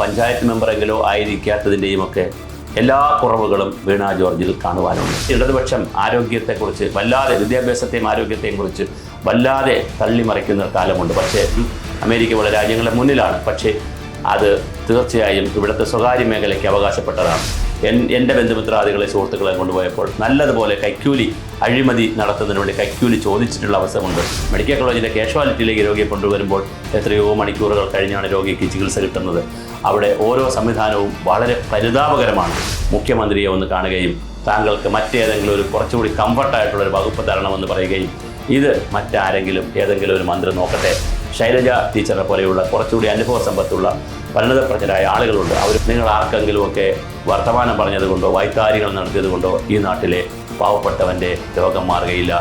പഞ്ചായത്ത് മെമ്പറെങ്കിലോ ആയിരിക്കാത്തതിന്റെയും ഒക്കെ എല്ലാ കുറവുകളും വീണ ജോർജിൽ കാണുവാനുണ്ട്. ഇടതുപക്ഷം ആരോഗ്യത്തെക്കുറിച്ച് വല്ലാതെ വിദ്യാഭ്യാസത്തെയും ആരോഗ്യത്തെയും കുറിച്ച് വല്ലാതെ തള്ളിമറിക്കുന്ന കാലമുണ്ട്. പക്ഷേ അമേരിക്ക പോലെ രാജ്യങ്ങളുടെ മുന്നിലാണ്. പക്ഷേ അത് തീർച്ചയായും ഇവിടുത്തെ സ്വകാര്യ മേഖലയ്ക്ക് അവകാശപ്പെട്ടതാണ്. എന്റെ ബന്ധുമിത്രാദികളെ സുഹൃത്തുക്കളെ കൊണ്ടുപോയപ്പോൾ നല്ലതുപോലെ കൈക്കൂലി അഴിമതി നടത്തുന്നതിന് വേണ്ടി കൈക്കൂലി ചോദിച്ചിട്ടുള്ള അവസരമുണ്ട്. മെഡിക്കൽ കോളേജിലെ കാഷ്വാലിറ്റിയിലേക്ക് രോഗിയെ കൊണ്ടുവരുമ്പോൾ എത്രയോ മണിക്കൂറുകൾ കഴിഞ്ഞാണ് രോഗിക്ക് ചികിത്സ കിട്ടുന്നത്. അവിടെ ഓരോ സംവിധാനവും വളരെ പരിതാപകരമാണ്. മുഖ്യമന്ത്രിയെ ഒന്ന് കാണുകയും താങ്കൾക്ക് മറ്റേതെങ്കിലും ഒരു കുറച്ചുകൂടി കംഫർട്ടായിട്ടുള്ള ഒരു വകുപ്പ് തരണമെന്ന് പറയുകയും ഇത് മറ്റാരെങ്കിലും ഏതെങ്കിലും ഒരു മന്ത്രി നോക്കട്ടെ. ശൈലജ ടീച്ചറെ പോലെയുള്ള കുറച്ചുകൂടി അനുഭവ സമ്പത്തുള്ള പരിണതപ്രജ്ഞരായ ആളുകളുണ്ട്. അവർ നിങ്ങൾ ആർക്കെങ്കിലും ഒക്കെ വർത്തമാനം പറഞ്ഞതുകൊണ്ടോ വൈകാര്യങ്ങൾ നടത്തിയതുകൊണ്ടോ ഈ നാട്ടിലെ പാവപ്പെട്ടവന്റെ രോഗം മാറുകയില്ല.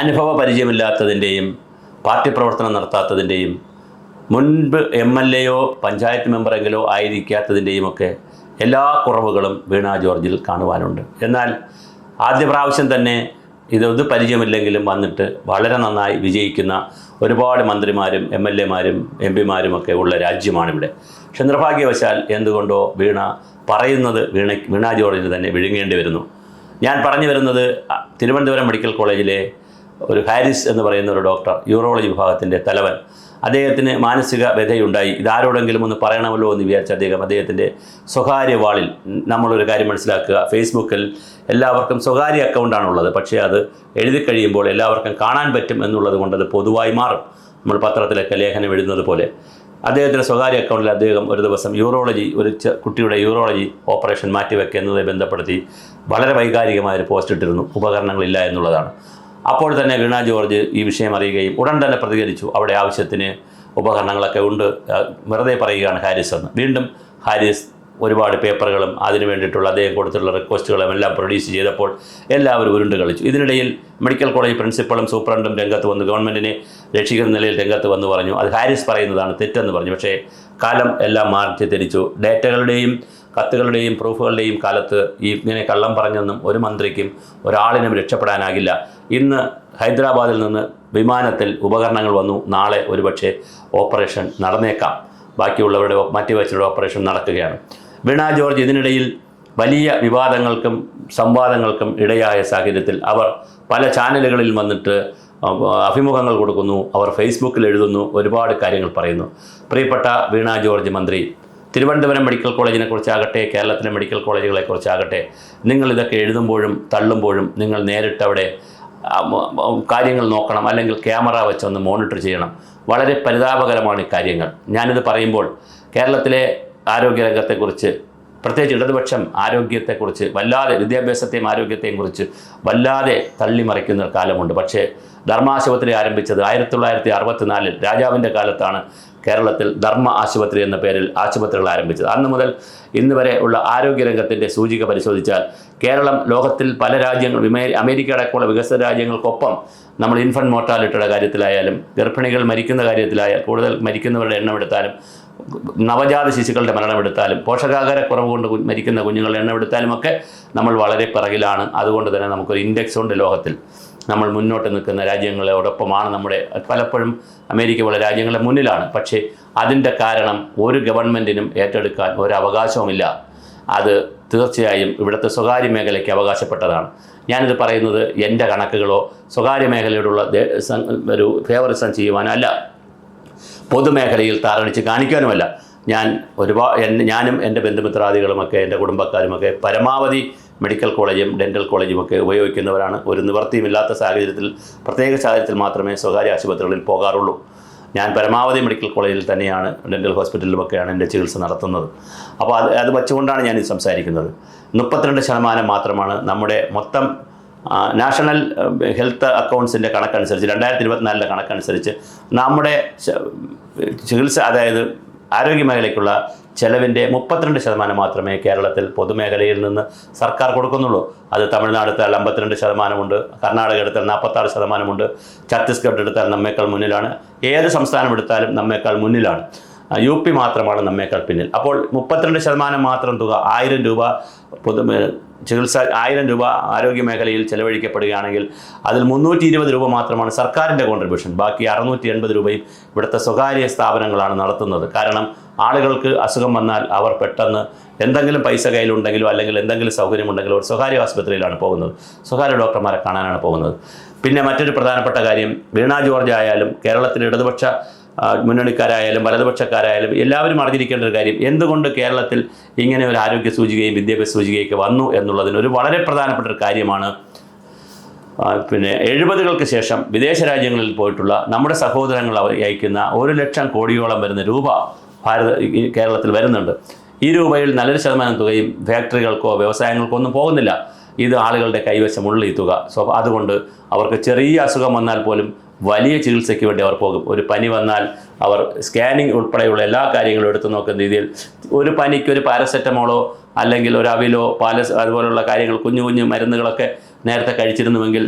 അനുഭവ പരിചയമില്ലാത്തതിന്റെയും പാർട്ടി പ്രവർത്തനം നടത്താത്തതിന്റെയും മുൻപ് എം എൽ എയോ പഞ്ചായത്ത് മെമ്പറെങ്കിലോ ആയിരിക്കാത്തതിന്റെയും ഒക്കെ എല്ലാ കുറവുകളും വീണ ജോർജിൽ കാണുവാനുണ്ട്. എന്നാൽ ആദ്യ പ്രാവശ്യം തന്നെ ഇതൊന്നും പരിചയമില്ലെങ്കിലും വന്നിട്ട് വളരെ നന്നായി വിജയിക്കുന്ന ഒരുപാട് മന്ത്രിമാരും എം എൽ എമാരും എം പിമാരും ഒക്കെ ഉള്ള രാജ്യമാണിവിടെ. പക്ഷെ നിർഭാഗ്യവശാൽ എന്തുകൊണ്ടോ വീണ പറയുന്നത് വീണ വീണ ജോർജിന് തന്നെ വിഴുങ്ങേണ്ടി വരുന്നു. ഞാൻ പറഞ്ഞു വരുന്നത് തിരുവനന്തപുരം മെഡിക്കൽ കോളേജിലെ ഒരു ഹാരിസ് എന്ന് പറയുന്ന ഒരു ഡോക്ടർ യൂറോളജി വിഭാഗത്തിന്റെ തലവൻ. അദ്ദേഹത്തിന് മാനസിക വ്യഥയുണ്ടായി. ഇതാരോടെങ്കിലും ഒന്ന് പറയണമല്ലോ എന്ന് വിചാരിച്ച അദ്ദേഹം അദ്ദേഹത്തിന്റെ സ്വകാര്യ വാളിൽ നമ്മളൊരു കാര്യം മനസ്സിലാക്കുക. ഫേസ്ബുക്കിൽ എല്ലാവർക്കും സ്വകാര്യ അക്കൗണ്ടാണുള്ളത് പക്ഷേ അത് എഴുതി കഴിയുമ്പോൾ എല്ലാവർക്കും കാണാൻ പറ്റും എന്നുള്ളത് കൊണ്ട് അത് പൊതുവായി മാറും. നമ്മൾ പത്രത്തിലൊക്കെ ലേഖനം എഴുതുന്നത് പോലെ. അദ്ദേഹത്തിന്റെ സ്വകാര്യ അക്കൗണ്ടിൽ അദ്ദേഹം ഒരു ദിവസം യൂറോളജി ഒരു കുട്ടിയുടെ യൂറോളജി ഓപ്പറേഷൻ മാറ്റിവെക്കുന്നതെ ബന്ധപ്പെടുത്തി വളരെ വൈകാരികമായൊരു പോസ്റ്റ് ഇട്ടിരുന്നു. ഉപകരണങ്ങളില്ല എന്നുള്ളതാണ്. അപ്പോൾ തന്നെ വീണ ജോർജ് ഈ വിഷയം അറിയുകയും ഉടൻ തന്നെ പ്രതികരിച്ചു. അവിടെ ആവശ്യത്തിന് ഉപകരണങ്ങളൊക്കെ ഉണ്ട്. വെറുതെ പറയുകയാണ് ഹാരിസ് എന്ന്. വീണ്ടും ഹാരിസ് ഒരുപാട് പേപ്പറുകളും അതിനു വേണ്ടിയിട്ടുള്ള അദ്ദേഹം കൊടുത്തിട്ടുള്ള റിക്വസ്റ്റുകളും എല്ലാം പ്രൊഡ്യൂസ് ചെയ്തപ്പോൾ എല്ലാവരും ഉരുണ്ട് കളിച്ചു. ഇതിനിടയിൽ മെഡിക്കൽ കോളേജ് പ്രിൻസിപ്പളും സൂപ്രണ്ടും രംഗത്ത് വന്ന് ഗവൺമെന്റിനെ രക്ഷിക്കുന്ന നിലയിൽ രംഗത്ത് വന്ന് പറഞ്ഞു. അത് ഹാരിസ് പറയുന്നതാണ് തെറ്റെന്ന് പറഞ്ഞു. പക്ഷേ കാലം എല്ലാം മാറ്റി തിരിച്ചു. ഡേറ്റകളുടെയും കത്തുകളുടെയും പ്രൂഫുകളുടെയും കാലത്ത് ഈ ഇങ്ങനെ കള്ളം പറഞ്ഞെന്നും ഒരു മന്ത്രിക്കും ഒരാളിനും രക്ഷപ്പെടാനാകില്ല. ഇന്ന് ഹൈദരാബാദിൽ നിന്ന് വിമാനത്തിൽ ഉപകരണങ്ങൾ വന്നു. നാളെ ഒരുപക്ഷെ ഓപ്പറേഷൻ നടന്നേക്കാം. ബാക്കിയുള്ളവരുടെ മറ്റു വെച്ചുള്ള ഓപ്പറേഷൻ നടക്കുകയാണ്. വീണ ജോർജ് ഇതിനിടയിൽ വലിയ വിവാദങ്ങൾക്കും സംവാദങ്ങൾക്കും ഇടയായ സാഹചര്യത്തിൽ അവർ പല ചാനലുകളിൽ വന്നിട്ട് അഭിമുഖങ്ങൾ കൊടുക്കുന്നു. അവർ ഫേസ്ബുക്കിൽ എഴുതുന്നു. ഒരുപാട് കാര്യങ്ങൾ പറയുന്നു. പ്രിയപ്പെട്ട വീണ ജോർജ് മന്ത്രി തിരുവനന്തപുരം മെഡിക്കൽ കോളേജിനെ കുറിച്ചാകട്ടെ കേരളത്തിലെ മെഡിക്കൽ കോളേജുകളെ കുറിച്ചാകട്ടെ നിങ്ങൾ ഇതൊക്കെ എഴുതുമ്പോഴും തള്ളുമ്പോഴും നിങ്ങൾ നേരിട്ട് അവിടെ കാര്യങ്ങൾ നോക്കണം അല്ലെങ്കിൽ ക്യാമറ വെച്ചൊന്ന് മോണിറ്റർ ചെയ്യണം. വളരെ പരിതാപകരമാണ് ഈ കാര്യങ്ങൾ. ഞാനിത് പറയുമ്പോൾ കേരളത്തിലെ ആരോഗ്യരംഗത്തെക്കുറിച്ച് പ്രത്യേകിച്ച് ഇടതുപക്ഷം ആരോഗ്യത്തെക്കുറിച്ച് വല്ലാതെ വിദ്യാഭ്യാസത്തെയും ആരോഗ്യത്തെയും കുറിച്ച് വല്ലാതെ തള്ളിമറിക്കുന്ന കാലമുണ്ട്. പക്ഷേ ധർമാശുപത്രി ആരംഭിച്ചത് ആയിരത്തി തൊള്ളായിരത്തി അറുപത്തിനാലിൽ രാജാവിന്റെ കാലത്താണ്. കേരളത്തിൽ ധർമ്മ ആശുപത്രി എന്ന പേരിൽ ആശുപത്രികൾ ആരംഭിച്ചത്. അന്ന് മുതൽ ഇന്ന് വരെ ഉള്ള ആരോഗ്യരംഗത്തിന്റെ സൂചിക പരിശോധിച്ചാൽ കേരളം ലോകത്തിൽ പല രാജ്യങ്ങൾ അമേരിക്ക അടക്കമുള്ള വികസിത രാജ്യങ്ങൾക്കൊപ്പം നമ്മൾ ഇൻഫന്റ് മോർട്ടാലിറ്റിയുടെ കാര്യത്തിലായാലും ഗർഭിണികൾ മരിക്കുന്ന കാര്യത്തിലായാലും കൂടുതൽ മരിക്കുന്നവരുടെ എണ്ണം എടുത്താലും നവജാത ശിശുക്കളുടെ മരണം എടുത്താലും പോഷകാഹാരക്കുറവ് കൊണ്ട് മരിക്കുന്ന കുഞ്ഞുങ്ങളുടെ എണ്ണം എടുത്താലും ഒക്കെ നമ്മൾ വളരെ പിറകിലാണ്. അതുകൊണ്ട് തന്നെ നമുക്കൊരു ഇൻഡെക്സ് ഉണ്ട് ലോകത്തിൽ. നമ്മൾ മുന്നോട്ട് നിൽക്കുന്ന രാജ്യങ്ങളോടൊപ്പമാണ് നമ്മുടെ പലപ്പോഴും അമേരിക്ക പോലെ രാജ്യങ്ങളുടെ മുന്നിലാണ്. പക്ഷേ അതിന്റെ കാരണം ഒരു ഗവൺമെന്റിനും ഏറ്റെടുക്കാൻ ഒരു അത് തീർച്ചയായും ഇവിടുത്തെ സ്വകാര്യ മേഖലയ്ക്ക് അവകാശപ്പെട്ടതാണ്. ഞാനിത് പറയുന്നത് എന്റെ കണക്കുകളോ സ്വകാര്യ മേഖലയോടുള്ള ഒരു ഫേവറിസം ചെയ്യുവാനല്ല. പൊതുമേഖലയിൽ താരണിച്ച് കാണിക്കാനുമല്ല. ഞാൻ ഒരുപാട് ഞാനും എന്റെ ബന്ധുമിത്രാദികളുമൊക്കെ എന്റെ കുടുംബക്കാരുമൊക്കെ പരമാവധി മെഡിക്കൽ കോളേജും ഡെന്റൽ കോളേജും ഒക്കെ ഉപയോഗിക്കുന്നവരാണ്. ഒരു നിവർത്തിയുമില്ലാത്ത സാഹചര്യത്തിൽ പ്രത്യേക സാഹചര്യത്തിൽ മാത്രമേ സ്വകാര്യ ആശുപത്രികളിൽ പോകാറുള്ളൂ. ഞാൻ പരമാവധി മെഡിക്കൽ കോളേജിൽ തന്നെയാണ് ഡെന്റൽ ഹോസ്പിറ്റലിലുമൊക്കെയാണ് എന്റെ ചികിത്സ നടത്തുന്നത്. അപ്പോൾ അത് അത് വച്ചുകൊണ്ടാണ് ഞാൻ സംസാരിക്കുന്നത്. മുപ്പത്തിരണ്ട് ശതമാനം മാത്രമാണ് നമ്മുടെ മൊത്തം നാഷണൽ ഹെൽത്ത് അക്കൗണ്ട്സിന്റെ കണക്കനുസരിച്ച് രണ്ടായിരത്തി ഇരുപത്തിനാലിന്റെ കണക്കനുസരിച്ച് നമ്മുടെ ചികിത്സ അതായത് ആരോഗ്യ മേഖലയ്ക്കുള്ള ചെലവിന്റെ മുപ്പത്തിരണ്ട് ശതമാനം മാത്രമേ കേരളത്തിൽ പൊതുമേഖലയിൽ നിന്ന് സർക്കാർ കൊടുക്കുന്നുള്ളൂ. അത് തമിഴ്നാട് എടുത്താൽ അമ്പത്തിരണ്ട് ശതമാനമുണ്ട് കർണാടക എടുത്താൽ നാൽപ്പത്താറ് ശതമാനമുണ്ട് ഛത്തീസ്ഗഡ് എടുത്താൽ നമ്മേക്കാൾ മുന്നിലാണ് ഏത് സംസ്ഥാനം എടുത്താലും നമ്മേക്കാൾ മുന്നിലാണ്. യു പി മാത്രമാണ് നമ്മേക്കാൾ പിന്നിൽ. അപ്പോൾ മുപ്പത്തിരണ്ട് ശതമാനം മാത്രം തുക ആയിരം രൂപ പൊതു ചികിത്സ ആയിരം രൂപ ആരോഗ്യ മേഖലയിൽ ചെലവഴിക്കപ്പെടുകയാണെങ്കിൽ അതിൽ മുന്നൂറ്റി ഇരുപത് രൂപ മാത്രമാണ് സർക്കാരിന്റെ കോൺട്രിബ്യൂഷൻ ബാക്കി അറുന്നൂറ്റി എൺപത് രൂപയും ഇവിടുത്തെ സ്വകാര്യ സ്ഥാപനങ്ങളാണ് നടത്തുന്നത്. കാരണം ആളുകൾക്ക് അസുഖം വന്നാൽ അവർ പെട്ടെന്ന് എന്തെങ്കിലും പൈസ കയ്യിലുണ്ടെങ്കിലോ അല്ലെങ്കിൽ എന്തെങ്കിലും സൗകര്യമുണ്ടെങ്കിലോ ഒരു സ്വകാര്യ ആശുപത്രിയിലാണ് പോകുന്നത്. സ്വകാര്യ ഡോക്ടർമാരെ കാണാനാണ് പോകുന്നത്. പിന്നെ മറ്റൊരു പ്രധാനപ്പെട്ട കാര്യം വീണ ജോർജ് ആയാലും കേരളത്തിലെ ഇടതുപക്ഷ മുന്നണിക്കാരായാലും വലതുപക്ഷക്കാരായാലും എല്ലാവരും അറിഞ്ഞിരിക്കേണ്ട ഒരു കാര്യം എന്തുകൊണ്ട് കേരളത്തിൽ ഇങ്ങനെ ഒരു ആരോഗ്യ സൂചികയും വിദ്യാഭ്യാസ സൂചികയൊക്കെ വന്നു എന്നുള്ളതിന് ഒരു വളരെ പ്രധാനപ്പെട്ട ഒരു കാര്യമാണ്. പിന്നെ എഴുപതുകൾക്ക് ശേഷം വിദേശ രാജ്യങ്ങളിൽ പോയിട്ടുള്ള നമ്മുടെ സഹോദരങ്ങൾ അയക്കുന്ന ഒരു ലക്ഷം കോടിയോളം വരുന്ന രൂപ ഭാരത കേരളത്തിൽ വരുന്നുണ്ട്. ഈ രൂപയിൽ നല്ലൊരു ശതമാനം തുകയും ഫാക്ടറികൾക്കോ വ്യവസായങ്ങൾക്കോ ഒന്നും പോകുന്നില്ല. ഇത് ആളുകളുടെ കൈവശമുള്ള ഈ തുക. സോ അതുകൊണ്ട് അവർക്ക് ചെറിയ അസുഖം വന്നാൽ പോലും വലിയ ചികിത്സയ്ക്ക് വേണ്ടി അവർ പോകും. ഒരു പനി വന്നാൽ അവർ സ്കാനിങ് ഉൾപ്പെടെയുള്ള എല്ലാ കാര്യങ്ങളും എടുത്തു നോക്കുന്ന രീതിയിൽ ഒരു പനിക്ക് ഒരു പാരസെറ്റമോളോ അല്ലെങ്കിൽ ഒരു അവിലോ പാലസ് അതുപോലുള്ള കാര്യങ്ങൾ കുഞ്ഞു കുഞ്ഞു മരുന്നുകളൊക്കെ നേരത്തെ കഴിച്ചിരുന്നുവെങ്കിൽ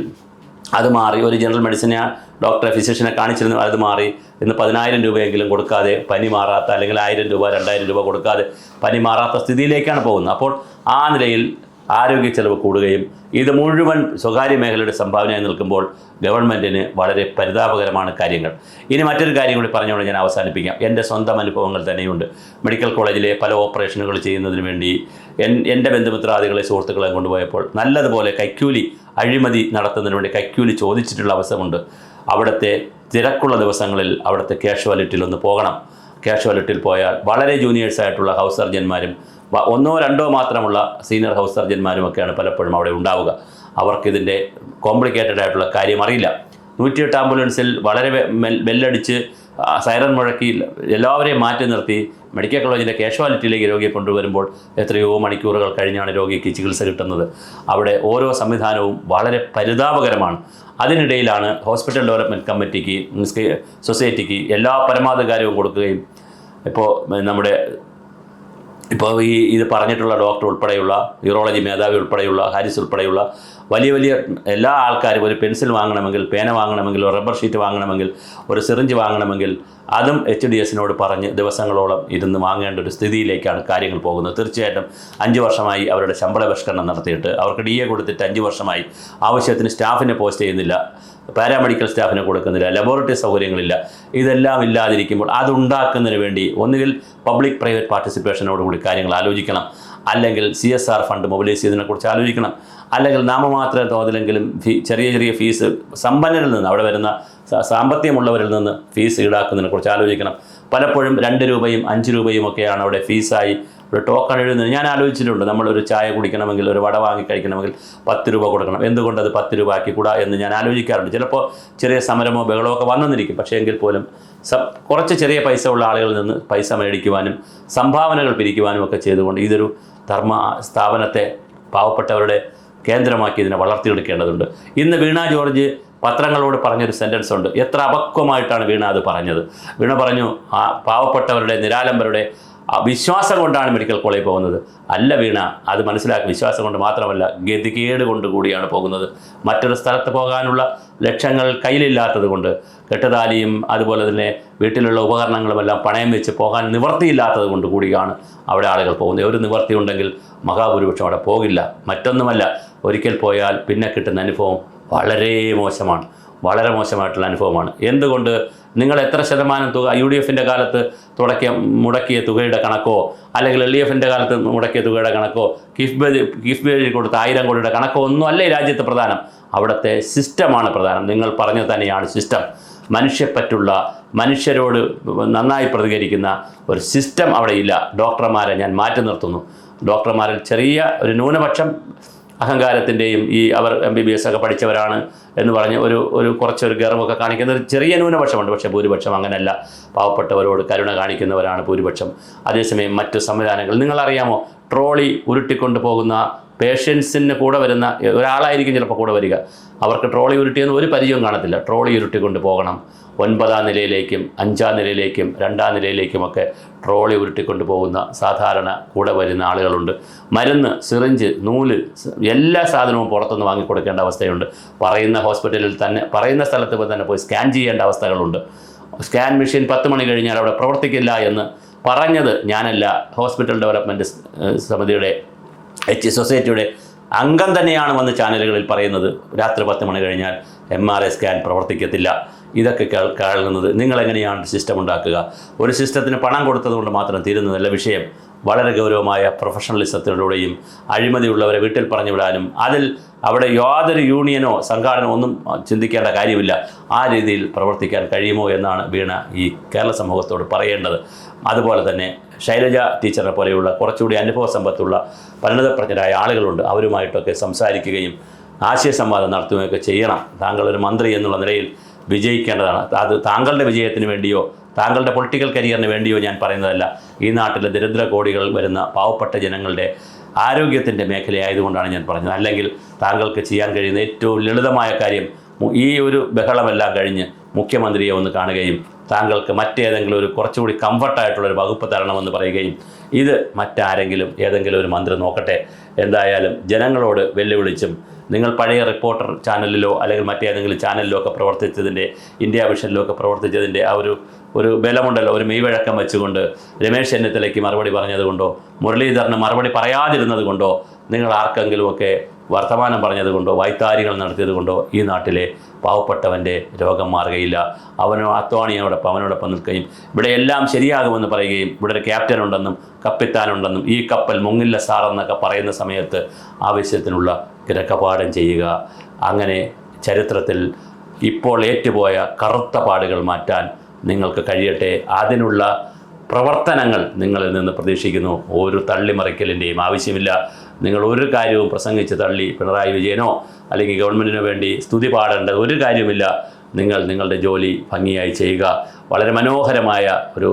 അത് മാറി. ഒരു ജനറൽ മെഡിസിനെ ഡോക്ടറെ ഫിസിഷ്യനെ കാണിച്ചിരുന്നു അത് മാറി. ഇന്ന് പതിനായിരം രൂപയെങ്കിലും കൊടുക്കാതെ പനി മാറാത്ത അല്ലെങ്കിൽ ആയിരം രൂപ രണ്ടായിരം രൂപ കൊടുക്കാതെ പനി മാറാത്ത സ്ഥിതിയിലേക്കാണ് പോകുന്നത്. അപ്പോൾ ആ നിലയിൽ ആരോഗ്യ ചെലവ് കൂടുകയും ഇത് മുഴുവൻ സ്വകാര്യ മേഖലയുടെ സംഭാവനയായി നിൽക്കുമ്പോൾ ഗവൺമെന്റിന് വളരെ പരിതാപകരമാണ് കാര്യങ്ങൾ. ഇനി മറ്റൊരു കാര്യം കൂടി പറഞ്ഞുകൊണ്ട് ഞാൻ അവസാനിപ്പിക്കാം. എന്റെ സ്വന്തം അനുഭവങ്ങൾ തന്നെയുണ്ട്. മെഡിക്കൽ കോളേജിലെ പല ഓപ്പറേഷനുകൾ ചെയ്യുന്നതിന് വേണ്ടി എൻ എന്റെ ബന്ധുമിത്രാദികളെ സുഹൃത്തുക്കളെ കൊണ്ടുപോയപ്പോൾ നല്ലതുപോലെ കൈക്കൂലി അഴിമതി നടത്തുന്നതിന് വേണ്ടി കൈക്കൂലി ചോദിച്ചിട്ടുള്ള അവസരമുണ്ട്. അവിടുത്തെ തിരക്കുള്ള ദിവസങ്ങളിൽ അവിടുത്തെ ക്യാഷ് ഒന്ന് പോകണം. ക്യാഷ് വാലറ്റിൽ പോയാൽ വളരെ ജൂനിയേഴ്സായിട്ടുള്ള ഹൗസ് സർജന്മാരും ഒന്നോ രണ്ടോ മാത്രമുള്ള സീനിയർ ഹൗസ് സർജന്മാരുമൊക്കെയാണ് പലപ്പോഴും അവിടെ ഉണ്ടാവുക. അവർക്കിതിന്റെ കോംപ്ലിക്കേറ്റഡ് ആയിട്ടുള്ള കാര്യം അറിയില്ല. നൂറ്റിയെട്ട് ആംബുലൻസിൽ വളരെ ബെല്ലടിച്ച് സൈറൻ മുഴക്കി എല്ലാവരെയും മാറ്റി നിർത്തി മെഡിക്കൽ കോളേജിന്റെ കാഷ്വാലിറ്റിയിലേക്ക് രോഗിയെ കൊണ്ടുവരുമ്പോൾ എത്രയോ മണിക്കൂറുകൾ കഴിഞ്ഞാണ് രോഗിക്ക് ചികിത്സ കിട്ടുന്നത്. അവിടെ ഓരോ സംവിധാനവും വളരെ പരിതാപകരമാണ്. അതിനിടയിലാണ് ഹോസ്പിറ്റൽ ഡെവലപ്മെന്റ് കമ്മിറ്റിക്ക് സൊസൈറ്റിക്ക് എല്ലാ പരമാധികാരവും കൊടുക്കുകയും ഇപ്പോൾ നമ്മുടെ ഇപ്പോൾ ഈ ഇത് പറഞ്ഞിട്ടുള്ള ഡോക്ടർ ഉൾപ്പെടെയുള്ള യൂറോളജി മേധാവി ഉൾപ്പെടെയുള്ള ഹാരിസ് ഉൾപ്പെടെയുള്ള വലിയ വലിയ എല്ലാ ആൾക്കാരും ഒരു പെൻസിൽ വാങ്ങണമെങ്കിൽ പേന വാങ്ങണമെങ്കിൽ ഒരു റബ്ബർ ഷീറ്റ് വാങ്ങണമെങ്കിൽ ഒരു സിറിഞ്ച് വാങ്ങണമെങ്കിൽ അതും എച്ച് ഡി എസിനോട് പറഞ്ഞ് ദിവസങ്ങളോളം ഇരുന്ന് വാങ്ങേണ്ട ഒരു സ്ഥിതിയിലേക്കാണ് കാര്യങ്ങൾ പോകുന്നത്. തീർച്ചയായിട്ടും അഞ്ച് വർഷമായി അവരുടെ ശമ്പള പരിഷ്കരണം നടത്തിയിട്ട് അവർക്ക് ഡി എ കൊടുത്തിട്ട് അഞ്ച് വർഷമായി ആവശ്യത്തിന് സ്റ്റാഫിനെ പോസ്റ്റ് ചെയ്യുന്നില്ല. പാരാമെഡിക്കൽ സ്റ്റാഫിന് കൊടുക്കുന്നില്ല ലബോറട്ടറി സൗകര്യങ്ങളില്ല ഇതെല്ലാം ഇല്ലാതിരിക്കുമ്പോൾ അതുണ്ടാക്കുന്നതിന് വേണ്ടി ഒന്നുകിൽ പബ്ലിക് പ്രൈവറ്റ് പാർട്ടിസിപ്പേഷനോടുകൂടി കാര്യങ്ങൾ ആലോചിക്കണം അല്ലെങ്കിൽ C S R fund mobilise ചെയ്തതിനെക്കുറിച്ച് ആലോചിക്കണം അല്ലെങ്കിൽ നാമമാത്ര തോതിലെങ്കിലും ഫീ ചെറിയ ചെറിയ ഫീസ് സമ്പന്നരിൽ നിന്ന് അവിടെ വരുന്ന സാമ്പത്തികമുള്ളവരിൽ നിന്ന് ഫീസ് ഈടാക്കുന്നതിനെക്കുറിച്ച് ആലോചിക്കണം. പലപ്പോഴും രണ്ട് രൂപയും അഞ്ച് രൂപയും ഒക്കെയാണ് അവിടെ ഫീസായി ഒരു ടോക്കൺ എഴുതുന്നത്. ഞാൻ ആലോചിച്ചിട്ടുണ്ട് നമ്മളൊരു ചായ കുടിക്കണമെങ്കിൽ ഒരു വട വാങ്ങി കഴിക്കണമെങ്കിൽ പത്ത് രൂപ കൊടുക്കണം. എന്തുകൊണ്ട് അത് പത്ത് രൂപ ആക്കിക്കൂടാ എന്ന് ഞാൻ ആലോചിക്കാറുണ്ട്. ചിലപ്പോൾ ചെറിയ സമരമോ ബഹളമോ ഒക്കെ വന്നെന്നിരിക്കും പക്ഷേ എങ്കിൽ പോലും സ കുറച്ച് ചെറിയ പൈസ ഉള്ള ആളുകളിൽ നിന്ന് പൈസ മേടിക്കുവാനും സംഭാവനകൾ പിരിക്കുവാനും ഒക്കെ ചെയ്തുകൊണ്ട് ഇതൊരു ധർമ്മ സ്ഥാപനത്തെ പാവപ്പെട്ടവരുടെ കേന്ദ്രമാക്കി ഇതിനെ വളർത്തിയെടുക്കേണ്ടതുണ്ട്. ഇന്ന് വീണ ജോർജ് പത്രങ്ങളോട് പറഞ്ഞൊരു സെന്റൻസ് ഉണ്ട്. എത്ര അപക്വമായിട്ടാണ് വീണ അത് പറഞ്ഞത്. വീണ പറഞ്ഞു പാവപ്പെട്ടവരുടെ നിരാലംബരുടെ വിശ്വാസം കൊണ്ടാണ് മെഡിക്കൽ കോളേജിൽ പോകുന്നത്. അല്ല വീണ അത് മനസ്സിലാക്കി വിശ്വാസം കൊണ്ട് മാത്രമല്ല ഗതികേട് കൊണ്ട് കൂടിയാണ് പോകുന്നത്. മറ്റൊരു സ്ഥലത്ത് പോകാനുള്ള ലക്ഷ്യങ്ങൾ കയ്യിലില്ലാത്തത് കൊണ്ട് കെട്ടുതാലിയും അതുപോലെ തന്നെ വീട്ടിലുള്ള ഉപകരണങ്ങളുമെല്ലാം പണയം വെച്ച് പോകാൻ നിവർത്തിയില്ലാത്തത് കൊണ്ട് കൂടിയാണ് അവിടെ ആളുകൾ പോകുന്നത്. ഒരു നിവൃത്തി ഉണ്ടെങ്കിൽ മഹാഭൂരിപക്ഷം അവിടെ പോകില്ല. മറ്റൊന്നുമല്ല ഒരിക്കൽ പോയാൽ പിന്നെ കിട്ടുന്ന അനുഭവം വളരെ മോശമാണ്. വളരെ മോശമായിട്ടുള്ള അനുഭവമാണ്. എന്തുകൊണ്ട് നിങ്ങൾ എത്ര ശതമാനം തുക യു ഡി എഫിന്റെ കാലത്ത് തുടക്കിയ മുടക്കിയ തുകയുടെ കണക്കോ അല്ലെങ്കിൽ എൽ ഡി എഫിന്റെ കാലത്ത് മുടക്കിയ തുകയുടെ കണക്കോ കിഫ്ബി കിഫ്ബി കൊടുത്ത ആയിരം കോടിയുടെ കണക്കോ ഒന്നും അല്ലേ രാജ്യത്ത് പ്രധാനം. അവിടുത്തെ സിസ്റ്റമാണ് പ്രധാനം. നിങ്ങൾ പറഞ്ഞു തന്നെയാണ് സിസ്റ്റം മനുഷ്യപ്പറ്റുള്ള മനുഷ്യരോട് നന്നായി പ്രതികരിക്കുന്ന ഒരു സിസ്റ്റം അവിടെ ഇല്ല. ഡോക്ടർമാരെ ഞാൻ മാറ്റി നിർത്തുന്നു. ഡോക്ടർമാരിൽ ചെറിയ ഒരു ന്യൂനപക്ഷം അഹങ്കാരത്തിന്റെയും ഈ അവർ എം ബി ബി എസ് ഒക്കെ പഠിച്ചവരാണ് എന്ന് പറഞ്ഞ് ഒരു ഒരു കുറച്ചൊരു ഗർവമൊക്കെ കാണിക്കുന്ന ഒരു ചെറിയ ന്യൂനപക്ഷമുണ്ട്. പക്ഷേ ഭൂരിപക്ഷം അങ്ങനെയല്ല പാവപ്പെട്ടവരോട് കരുണ കാണിക്കുന്നവരാണ് ഭൂരിപക്ഷം. അതേസമയം മറ്റു സംവിധാനങ്ങൾ. നിങ്ങളറിയാമോ? ട്രോളി ഉരുട്ടിക്കൊണ്ട് പോകുന്ന പേഷ്യൻസിന് കൂടെ വരുന്ന ഒരാളായിരിക്കും ചിലപ്പോൾ കൂടെ വരിക. അവർക്ക് ട്രോളി ഉരുട്ടിയെന്ന് ഒരു പരിചയവും കാണത്തില്ല. ട്രോളി ഉരുട്ടി കൊണ്ട് പോകണം. ഒൻപതാം നിലയിലേക്കും അഞ്ചാം നിലയിലേക്കും രണ്ടാം നിലയിലേക്കുമൊക്കെ ട്രോളി ഉരുട്ടിക്കൊണ്ട് പോകുന്ന സാധാരണ കൂടെ വരുന്ന ആളുകളുണ്ട്. മരുന്ന് സിറിഞ്ച് നൂൽ എല്ലാ സാധനവും പുറത്തുനിന്ന് വാങ്ങിക്കൊടുക്കേണ്ട അവസ്ഥയുണ്ട്. പറയുന്ന ഹോസ്പിറ്റലിൽ തന്നെ പറയുന്ന സ്ഥലത്ത് തന്നെ പോയി സ്കാൻ ചെയ്യേണ്ട അവസ്ഥകളുണ്ട്. സ്കാൻ മെഷീൻ പത്ത് മണി കഴിഞ്ഞാൽ അവിടെ പ്രവർത്തിക്കില്ല എന്ന് പറഞ്ഞത് ഞാനല്ല. ഹോസ്പിറ്റൽ ഡെവലപ്മെന്റ് സമിതിയുടെ എച്ച് സൊസൈറ്റിയുടെ അംഗം തന്നെയാണ് വന്ന് ചാനലുകളിൽ പറയുന്നത് രാത്രി പത്ത് മണി കഴിഞ്ഞാൽ എം ആർ ഐ സ്കാൻ പ്രവർത്തിക്കത്തില്ല. ഇതൊക്കെ കേൾക്കുന്നത് നിങ്ങളെങ്ങനെയാണ് സിസ്റ്റം ഉണ്ടാക്കുക? ഒരു സിസ്റ്റത്തിന് പണം കൊടുത്തതുകൊണ്ട് മാത്രം തീരുന്നതല്ല വിഷയം. വളരെ ഗൗരവമായ പ്രൊഫഷണലിസത്തിലൂടെയും അഴിമതിയുള്ളവരെ വീട്ടിൽ പറഞ്ഞു വിടാനും അതിൽ അവിടെ യാതൊരു യൂണിയനോ സംഘാടനമോ ഒന്നും ചിന്തിക്കേണ്ട കാര്യമില്ല. ആ രീതിയിൽ പ്രവർത്തിക്കാൻ കഴിയുമോ എന്നാണ് വീണ ഈ കേരള സമൂഹത്തോട് പറയേണ്ടത്. അതുപോലെ തന്നെ ശൈലജ ടീച്ചറിനെ പോലെയുള്ള കുറച്ചുകൂടി അനുഭവ സമ്പത്തുള്ള പരിണതപ്രജ്ഞരായ ആളുകളുണ്ട്. അവരുമായിട്ടൊക്കെ സംസാരിക്കുകയും ആശയസംവാദം നടത്തുകയൊക്കെ ചെയ്യണം. താങ്കൾ ഒരു മന്ത്രി എന്നുള്ള നിലയിൽ വിജയിക്കേണ്ടതാണ്. അത് താങ്കളുടെ വിജയത്തിന് വേണ്ടിയോ താങ്കളുടെ പൊളിറ്റിക്കൽ കരിയറിന് വേണ്ടിയോ ഞാൻ പറയുന്നതല്ല. ഈ നാട്ടിലെ ദരിദ്ര കോടികൾ വരുന്ന പാവപ്പെട്ട ജനങ്ങളുടെ ആരോഗ്യത്തിന്റെ മേഖലയായതുകൊണ്ടാണ് ഞാൻ പറഞ്ഞത്. അല്ലെങ്കിൽ താങ്കൾക്ക് ചെയ്യാൻ കഴിയുന്ന ഏറ്റവും ലളിതമായ കാര്യം ഈ ഒരു ബഹളമെല്ലാം കഴിഞ്ഞ് മുഖ്യമന്ത്രിയെ ഒന്ന് കാണുകയും താങ്കൾക്ക് മറ്റേതെങ്കിലും ഒരു കുറച്ചുകൂടി കംഫർട്ടായിട്ടുള്ള ഒരു വകുപ്പ് തരണമെന്ന് പറയുകയും ഇത് മറ്റാരെങ്കിലും ഏതെങ്കിലും ഒരു മന്ത്രി നോക്കട്ടെ. എന്തായാലും ജനങ്ങളോട് വെല്ലുവിളിച്ചും നിങ്ങൾ പഴയ റിപ്പോർട്ടർ ചാനലിലോ അല്ലെങ്കിൽ മറ്റേതെങ്കിലും ചാനലിലോ ഒക്കെ പ്രവർത്തിച്ചതിന്റെ ഇന്ത്യ വിഷനിലോ ഒക്കെ പ്രവർത്തിച്ചതിന്റെ ആ ഒരു ഒരു ബലമുണ്ടല്ലോ. ഒരു മെയ്വഴക്കം വെച്ചുകൊണ്ട് രമേശ് ചെന്നിത്തലയ്ക്ക് മറുപടി പറഞ്ഞതുകൊണ്ടോ മുരളീധരന് മറുപടി പറയാതിരുന്നത് കൊണ്ടോ നിങ്ങൾ ആർക്കെങ്കിലുമൊക്കെ വർത്തമാനം പറഞ്ഞതുകൊണ്ടോ വൈത്താരികൾ നടത്തിയതുകൊണ്ടോ ഈ നാട്ടിലെ പാവപ്പെട്ടവന്റെ രോഗം മാറുകയില്ല. അവനോ അത്വാണിയോടൊപ്പം അവനോടൊപ്പം നിൽക്കുകയും ഇവിടെ എല്ലാം ശരിയാകുമെന്ന് പറയുകയും ഇവിടെ ഒരു ക്യാപ്റ്റൻ ഉണ്ടെന്നും കപ്പിത്താനുണ്ടെന്നും ഈ കപ്പൽ മുങ്ങില്ല സാർ എന്നൊക്കെ പറയുന്ന സമയത്ത് ആവശ്യത്തിനുള്ള കിരക്കപാഠം ചെയ്യുക. അങ്ങനെ ചരിത്രത്തിൽ ഇപ്പോൾ ഏറ്റുപോയ കറുത്ത പാടുകൾ മാറ്റാൻ നിങ്ങൾക്ക് കഴിയട്ടെ. അതിനുള്ള പ്രവർത്തനങ്ങൾ നിങ്ങളിൽ നിന്ന് പ്രതീക്ഷിക്കുന്നു. ഒരു തള്ളിമറിക്കലിന്റെയും ആവശ്യമില്ല. നിങ്ങൾ ഒരു കാര്യവും പ്രസംഗിച്ച് തള്ളി പിണറായി വിജയനോ അല്ലെങ്കിൽ ഗവൺമെന്റിനോ വേണ്ടി സ്തുതി പാടേണ്ട ഒരു കാര്യമില്ല നിങ്ങൾ നിങ്ങളുടെ ജോലി ഭംഗിയായി ചെയ്യുക. വളരെ മനോഹരമായ ഒരു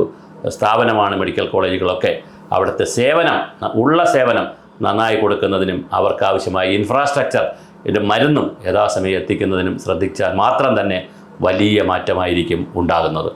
സ്ഥാപനമാണ് മെഡിക്കൽ കോളേജുകളൊക്കെ. അവിടുത്തെ സേവനം ഉള്ള സേവനം നന്നായി കൊടുക്കുന്നതിനും അവർക്കാവശ്യമായ ഇൻഫ്രാസ്ട്രക്ചർ ഇതിന്റെ മരുന്നും യഥാസമയം എത്തിക്കുന്നതിനും ശ്രദ്ധിച്ചാൽ മാത്രം തന്നെ വലിയ മാറ്റമായിരിക്കും ഉണ്ടാകുന്നത്.